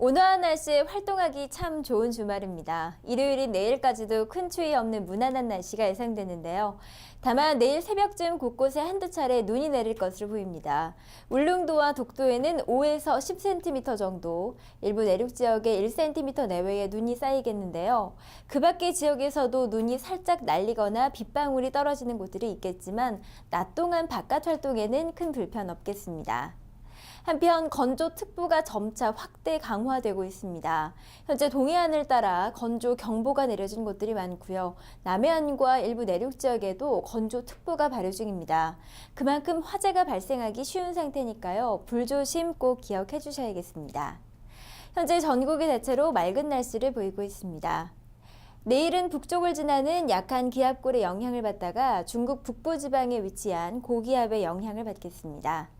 온화한 날씨에 활동하기 참 좋은 주말입니다. 일요일인 내일까지도 큰 추위 없는 무난한 날씨가 예상되는데요. 다만 내일 새벽쯤 곳곳에 한두 차례 눈이 내릴 것으로 보입니다. 울릉도와 독도에는 5에서 10cm 정도, 일부 내륙 지역에 1cm 내외의 눈이 쌓이겠는데요. 그 밖의 지역에서도 눈이 살짝 날리거나 빗방울이 떨어지는 곳들이 있겠지만 낮 동안 바깥 활동에는 큰 불편 없겠습니다. 한편 건조특보가 점차 확대 강화되고 있습니다. 현재 동해안을 따라 건조 경보가 내려진 곳들이 많고요. 남해안과 일부 내륙 지역에도 건조특보가 발효 중입니다. 그만큼 화재가 발생하기 쉬운 상태니까요. 불조심 꼭 기억해 주셔야겠습니다. 현재 전국이 대체로 맑은 날씨를 보이고 있습니다. 내일은 북쪽을 지나는 약한 기압골의 영향을 받다가 중국 북부 지방에 위치한 고기압의 영향을 받겠습니다.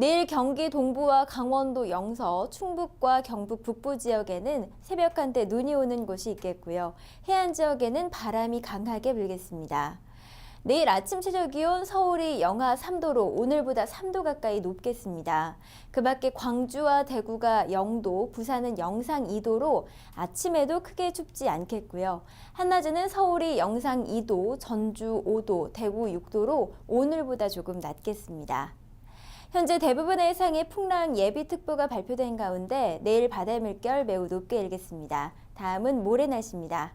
내일 경기 동부와 강원도 영서, 충북과 경북 북부 지역에는 새벽 한때 눈이 오는 곳이 있겠고요. 해안 지역에는 바람이 강하게 불겠습니다. 내일 아침 최저 기온 서울이 영하 3도로 오늘보다 3도 가까이 높겠습니다. 그 밖에 광주와 대구가 0도, 부산은 영상 2도로 아침에도 크게 춥지 않겠고요. 한낮에는 서울이 영상 2도, 전주 5도, 대구 6도로 오늘보다 조금 낮겠습니다. 현재 대부분의 해상에 풍랑 예비특보가 발표된 가운데 내일 바다 물결 매우 높게 일겠습니다. 다음은 모레 날씨입니다.